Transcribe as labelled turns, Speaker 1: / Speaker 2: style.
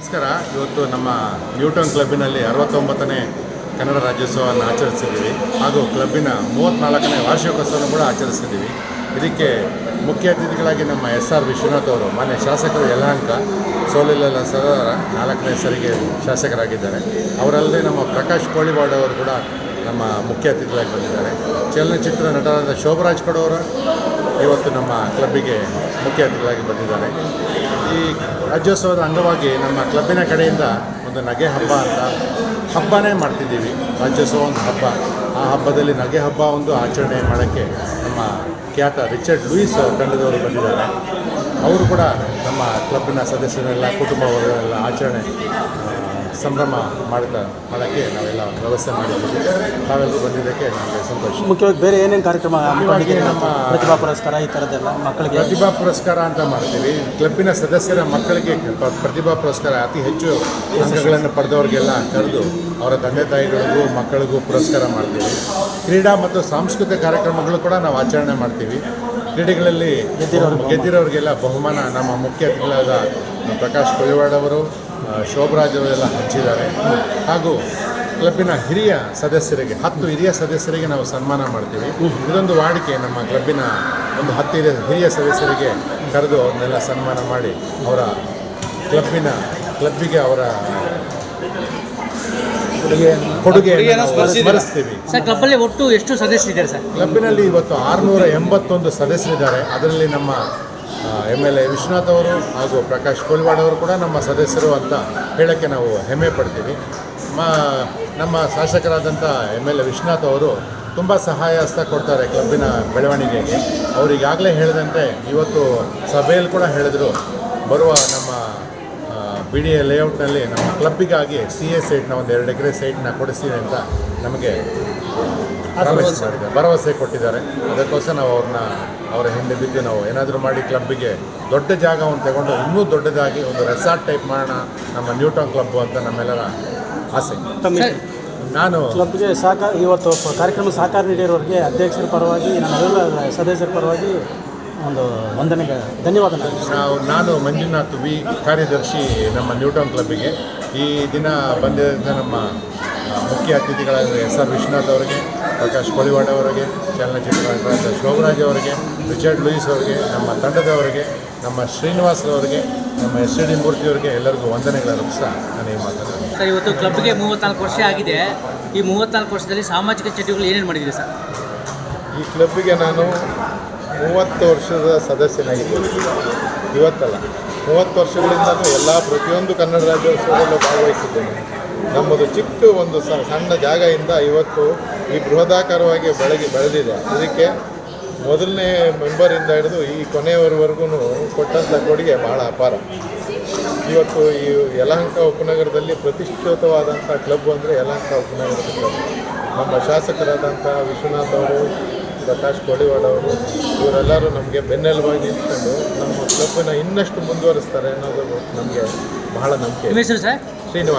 Speaker 1: ನಮಸ್ಕಾರ. ಇವತ್ತು ನಮ್ಮ ನ್ಯೂಟನ್ ಕ್ಲಬ್ಬಿನಲ್ಲಿ ಅರವತ್ತೊಂಬತ್ತನೇ ಕನ್ನಡ ರಾಜ್ಯೋತ್ಸವವನ್ನು ಆಚರಿಸಿದ್ದೀವಿ. ಹಾಗೂ ಕ್ಲಬ್ಬಿನ ಮೂವತ್ತ್ನಾಲ್ಕನೇ ವಾರ್ಷಿಕೋತ್ಸವವನ್ನು ಕೂಡ ಆಚರಿಸಿದ್ದೀವಿ. ಇದಕ್ಕೆ ಮುಖ್ಯ ಅತಿಥಿಗಳಾಗಿ ನಮ್ಮ ಎಸ್ ಆರ್ ವಿಶ್ವನಾಥ್ ಅವರು, ಮಾನ್ಯ ಶಾಸಕರು ಯಲಹಂಕ ಸೋಲಿಲ್ಲ ಸರೋವರ ನಾಲ್ಕನೇ ಸರಿಗೆ ಶಾಸಕರಾಗಿದ್ದಾರೆ. ಅವರಲ್ಲದೆ ನಮ್ಮ ಪ್ರಕಾಶ್ ಕೋಳಿವಾಡ್ ಅವರು ಕೂಡ ನಮ್ಮ ಮುಖ್ಯ ಅತಿಥಿಗಳಾಗಿ ಬಂದಿದ್ದಾರೆ. ಚಲನಚಿತ್ರ ನಟರಾದ ಶೋಭರಾಜ್ ಕಡೋರು ಇವತ್ತು ನಮ್ಮ ಕ್ಲಬ್ಬಿಗೆ ಮುಖ್ಯ ಅತಿಥಿಗಳಾಗಿ ಬಂದಿದ್ದಾರೆ. ಈ ರಾಜ್ಯೋತ್ಸವದ ಅಂಗವಾಗಿ ನಮ್ಮ ಕ್ಲಬ್ಬಿನ ಕಡೆಯಿಂದ ಒಂದು ನಗೆ ಹಬ್ಬ ಅಂತ ಹಬ್ಬನೇ ಮಾಡ್ತಿದ್ದೀವಿ. ರಾಜ್ಯೋತ್ಸವ ಒಂದು ಹಬ್ಬ. ಆ ಹಬ್ಬದಲ್ಲಿ ನಗೆ ಹಬ್ಬ ಒಂದು ಆಚರಣೆ ಮಾಡೋಕ್ಕೆ ನಮ್ಮ ಖ್ಯಾತ ರಿಚರ್ಡ್ ಲೂಯಿಸ್ ತಂಡದವರು ಬಂದಿದ್ದಾರೆ. ಅವರು ಕೂಡ ನಮ್ಮ ಕ್ಲಬ್ಬಿನ ಸದಸ್ಯರೆಲ್ಲ ಕುಟುಂಬ ವರ್ಗರೆಲ್ಲ ಆಚರಣೆ ಸಂಭ್ರಮ ಮಾಡ್ತಾ ಮಾಡೋಕ್ಕೆ ನಾವೆಲ್ಲ ವ್ಯವಸ್ಥೆ ಮಾಡಿದ್ದೀವಿ ತಾವೆಲ್ಲರೂ ಬಂದಿದ್ದಕ್ಕೆ ನಮಗೆ ಸಂತೋಷ.
Speaker 2: ಮುಖ್ಯವಾಗಿ ಬೇರೆ ಏನೇನು ಕಾರ್ಯಕ್ರಮ ಹಮ್ಮಿಕೊಂಡಿದ್ದೀರಿ?
Speaker 1: ನಮ್ಮ
Speaker 2: ಪ್ರತಿಭಾ ಪುರಸ್ಕಾರ ಈ ಥರದ್ದೆಲ್ಲ ಮಕ್ಕಳಿಗೆ?
Speaker 1: ಪ್ರತಿಭಾ ಪುರಸ್ಕಾರ ಅಂತ ಮಾಡ್ತೀವಿ. ಕ್ಲಬ್ಬಿನ ಸದಸ್ಯರ ಮಕ್ಕಳಿಗೆ ಪ್ರತಿಭಾ ಪುರಸ್ಕಾರ ಅತಿ ಹೆಚ್ಚು ಅಂಕಗಳನ್ನು ಪಡೆದವರಿಗೆಲ್ಲ ಕರೆದು ಅವರ ತಂದೆ ತಾಯಿಗಳಿಗೂ ಮಕ್ಕಳಿಗೂ ಪುರಸ್ಕಾರ ಮಾಡ್ತೀವಿ. ಕ್ರೀಡಾ ಮತ್ತು ಸಾಂಸ್ಕೃತಿಕ ಕಾರ್ಯಕ್ರಮಗಳು ಕೂಡ ನಾವು ಆಚರಣೆ ಮಾಡ್ತೀವಿ. ಕ್ರೀಡೆಗಳಲ್ಲಿ ಗೆದ್ದಿರೋರಿಗೆಲ್ಲ ಬಹುಮಾನ ನಮ್ಮ ಮುಖ್ಯ ಅತಿಥಿಗಳಾದ ಪ್ರಕಾಶ್ ಕೊಳಿವಾಡ್ ಅವರು ಆ, ಶೋಭರಾಜ್ ಅವರೆಲ್ಲ ಹಂಚಿದ್ದಾರೆ. ಹಾಗೂ ಕ್ಲಬ್ಬಿನ ಹಿರಿಯ ಸದಸ್ಯರಿಗೆ ಹತ್ತು ಹಿರಿಯ ಸದಸ್ಯರಿಗೆ ನಾವು ಸನ್ಮಾನ ಮಾಡ್ತೀವಿ. ಇದೊಂದು ವಾಡಿಕೆ ನಮ್ಮ ಕ್ಲಬ್ಬಿನ ಒಂದು ಹತ್ತು ಹಿರಿಯ ಹಿರಿಯ ಸದಸ್ಯರಿಗೆ ಕರೆದು ಅವ್ರನ್ನೆಲ್ಲ ಸನ್ಮಾನ ಮಾಡಿ ಅವರ ಕ್ಲಬ್ಬಿನ ಕ್ಲಬ್ಬಿಗೆ ಅವರ ಕೊಡುಗೆ ಸ್ಮರಿಸ್ತೀವಿ.
Speaker 3: ಸರ್ ಕ್ಲಬ್ಬಲ್ಲಿ ಒಟ್ಟು ಎಷ್ಟು ಸದಸ್ಯರಿದ್ದಾರೆ ಸರ್?
Speaker 1: ಕ್ಲಬ್ಬಿನಲ್ಲಿ ಇವತ್ತು ಆರುನೂರ ಎಂಬತ್ತೊಂದು ಸದಸ್ಯರಿದ್ದಾರೆ. ಅದರಲ್ಲಿ ನಮ್ಮ ಎಂ ಎಲ್ ಎ ವಿಶ್ವನಾಥ್ ಅವರು ಹಾಗೂ ಪ್ರಕಾಶ್ ಕೋಲ್ವಾಡ್ ಅವರು ಕೂಡ ನಮ್ಮ ಸದಸ್ಯರು ಅಂತ ಹೇಳೋಕ್ಕೆ ನಾವು ಹೆಮ್ಮೆ ಪಡ್ತೀವಿ. ಮಾ, ನಮ್ಮ ಶಾಸಕರಾದಂಥ ಎಂ ಎಲ್ ಎ ವಿಶ್ವನಾಥ್ ಅವರು ತುಂಬ ಸಹಾಯ ಹಸ್ತ ಕೊಡ್ತಾರೆ ಕ್ಲಬ್ಬಿನ ಬೆಳವಣಿಗೆಗೆ. ಅವರಿಗಾಗಲೇ ಹೇಳಿದಂತೆ ಇವತ್ತು ಸಭೆಯಲ್ಲಿ ಕೂಡ ಹೇಳಿದರು, ಬರುವ ನಮ್ಮ ಬಿ ಡಿ ಎ ಲೇಔಟ್ನಲ್ಲಿ ನಮ್ಮ ಕ್ಲಬ್ಬಿಗಾಗಿ ಸಿ ಎ ಸೈಟ್ನ ಒಂದು ಎರಡು ಎಕರೆ ಸೈಟ್ನ ಕೊಡಿಸ್ತೀವಿ ಅಂತ ನಮಗೆ ಪ್ರಾಮಿಸ್ ಮಾಡಿದ್ದಾರೆ. ಭರವಸೆ ಕೊಟ್ಟಿದ್ದಾರೆ. ಅದಕ್ಕೋಸ್ಕರ ನಾವು ಅವ್ರನ್ನ ಅವರ ಹಿಂದೆ ಬಿದ್ದು ನಾವು ಏನಾದರೂ ಮಾಡಿ ಕ್ಲಬ್ಬಿಗೆ ದೊಡ್ಡ ಜಾಗವನ್ನು ತಗೊಂಡು ಇನ್ನೂ ದೊಡ್ಡದಾಗಿ ಒಂದು ರೆಸಾರ್ಟ್ ಟೈಪ್ ಮಾಡೋಣ ನಮ್ಮ ನ್ಯೂಟನ್ ಕ್ಲಬ್ ಅಂತ ನಮ್ಮೆಲ್ಲರ ಆಸೆ. ನಾನು
Speaker 2: ಕ್ಲಬ್ಗೆ ಸಹಕಾರ ಇವತ್ತು ಕಾರ್ಯಕ್ರಮ ಸಹಕಾರ ನೀಡಿರೋರಿಗೆ ಅಧ್ಯಕ್ಷರ ಪರವಾಗಿ ನಮ್ಮೆಲ್ಲ ಸದಸ್ಯರ ಪರವಾಗಿ ಒಂದು ವಂದನೆಗೆ ಧನ್ಯವಾದ
Speaker 1: ನಾವು ನಾನು ಮಂಜುನಾಥ್ ವಿ ಕಾರ್ಯದರ್ಶಿ ನಮ್ಮ ನ್ಯೂಟನ್ ಕ್ಲಬ್ಬಿಗೆ ಈ ದಿನ ಬಂದಿರೋದ್ರಿಂದ ನಮ್ಮ ಮುಖ್ಯ ಅತಿಥಿಗಳಾದ ಎಸ್ ಆರ್ ವಿಶ್ವನಾಥ್ ಅವರಿಗೆ ಪ್ರಕಾಶ್ ಕೋಳಿವಾಡ ಅವರಿಗೆ ಚಲನಚಿತ್ರ ನಟರಾದ ಶೋಭರಾಜ್ ಅವರಿಗೆ ರಿಚರ್ಡ್ ಲೂಯಿಸ್ ಅವರಿಗೆ ನಮ್ಮ ತಂಡದವರಿಗೆ ನಮ್ಮ ಶ್ರೀನಿವಾಸ್ ಅವರಿಗೆ ನಮ್ಮ ಎಸ್ ಡಿ ಮೂರ್ತಿಯವರಿಗೆ ಎಲ್ಲರಿಗೂ ವಂದನೆಗಳನ್ನು ಸಹ ನಾನು ಈ ಮಾತಾಡ್ತೀನಿ
Speaker 3: ಸರ್ ಇವತ್ತು ಕ್ಲಬ್ಗೆ ಮೂವತ್ನಾಲ್ಕು ವರ್ಷ ಆಗಿದೆ. ಈ ಮೂವತ್ನಾಲ್ಕು ವರ್ಷದಲ್ಲಿ ಸಾಮಾಜಿಕ ಚಟುವಟಿಕೆಗಳು ಏನೇನು ಮಾಡಿದ್ದೀರಿ ಸರ್?
Speaker 4: ಈ ಕ್ಲಬ್ಗೆ ನಾನು ಮೂವತ್ತು ವರ್ಷದ ಸದಸ್ಯನಾಗಿದ್ದೀನಿ. ಇವತ್ತಲ್ಲ ಮೂವತ್ತು ವರ್ಷಗಳಿಂದಲೂ ಎಲ್ಲ ಪ್ರತಿಯೊಂದು ಕನ್ನಡ ರಾಜ್ಯೋತ್ಸವದಲ್ಲೂ ಭಾಗವಹಿಸಿದ್ದೇನೆ. ನಮ್ಮದು ಚಿಕ್ಕ ಒಂದು ಸಣ್ಣ ಜಾಗದಿಂದ ಇವತ್ತು ಈ ಬೃಹದಾಕಾರವಾಗಿ ಬೆಳಗಿ ಬೆಳೆದಿದೆ. ಇದಕ್ಕೆ ಮೊದಲನೇ ಮೆಂಬರಿಂದ ಹಿಡಿದು ಈ ಕೊನೆಯವರೆಗೂ ಕೊಟ್ಟಂಥ ಕೊಡುಗೆ ಬಹಳ ಅಪಾರ. ಇವತ್ತು ಈ ಯಲಹಂಕ ಉಪನಗರದಲ್ಲಿ ಪ್ರತಿಷ್ಠಿತವಾದಂಥ ಕ್ಲಬ್ ಅಂದರೆ ಯಲಹಂಕ ಉಪನಗರದ ಕ್ಲಬ್ ನಮ್ಮ ಶಾಸಕರಾದಂಥ ವಿಶ್ವನಾಥ್ ಅವರು ಪ್ರಕಾಶ್ ಕೋಳಿವಾಡ್ ಅವರು ಇವರೆಲ್ಲರೂ ನಮಗೆ ಬೆನ್ನೆಲುಬಾಗಿ ನಿಂತ್ಕೊಂಡು ನಮ್ಮ ಕ್ಲಬ್ಬನ್ನು ಇನ್ನಷ್ಟು ಮುಂದುವರಿಸ್ತಾರೆ ಅನ್ನೋದು ನಮಗೆ ಬಹಳ ನಂಬಿಕೆ.
Speaker 3: ನಿಮ್ಮ